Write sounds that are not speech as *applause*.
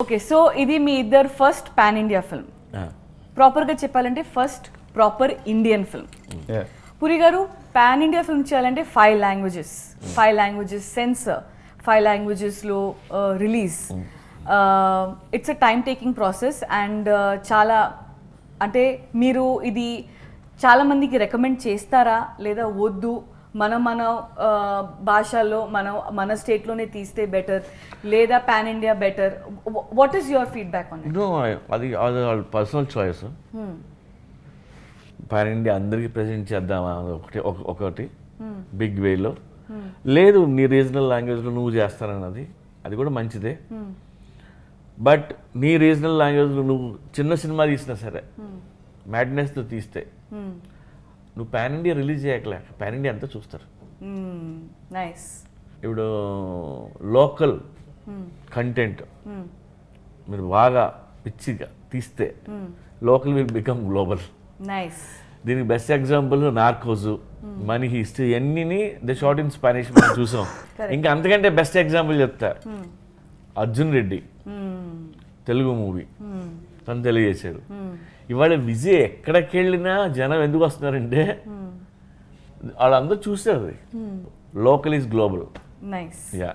Okay so ఇది మీ ఇద్దరు ఫస్ట్ పాన్ ఇండియా ఫిల్మ్ ప్రాపర్గా చెప్పాలంటే first proper Indian film Puri గారు పాన్ ఇండియా ఫిల్మ్ చేయాలంటే five languages five languages censor five లాంగ్వేజెస్లో release it's a time taking process and చాలా అంటే మీరు ఇది చాలా మందికి రికమెండ్ చేస్తారా లేదా వద్దు? మనం మన భాషల్లో మనం మన స్టేట్లోనే తీస్తే బెటర్ లేదా pan India better what is your feedback on no అది అది వాళ్ళ పర్సనల్ చాయిస్ పాన్ ఇండియా అందరికీ ప్రజెంట్ చేద్దామా ఒకటి ఒక- ఒకటి బిగ్ వేలో లేదు నీ రీజనల్ లాంగ్వేజ్లో నువ్వు చేస్తానన్నది అది కూడా మంచిదే. బట్ నీ రీజనల్ లాంగ్వేజ్లో నువ్వు చిన్న సినిమా తీసినా సరే మ్యాడ్నెస్తో తీస్తే నువ్వు పాన్ ఇండియా రిలీజ్ చేయకలే. పాన్ ఇండియా అంతా చూస్తారు. నైస్. ఇప్పుడు లోకల్ కంటెంట్ మీరు బాగా పిచ్చిగా తీస్తే local will become global. Nice. దీనికి best example Narcos money history ఇవన్నీ ద షార్ట్ ఇన్ స్పానిష్ మనం చూసాం. *laughs* ఇంకా అంతకంటే బెస్ట్ ఎగ్జాంపుల్ చెప్తా. అర్జున్ రెడ్డి. తెలుగు మూవీ. తను తెలియజేశాడు. ఇవాళ విజయ్ ఎక్కడికి వెళ్ళినా జనం ఎందుకు వస్తున్నారంటే వాళ్ళందరూ చూసారు local is global nice yeah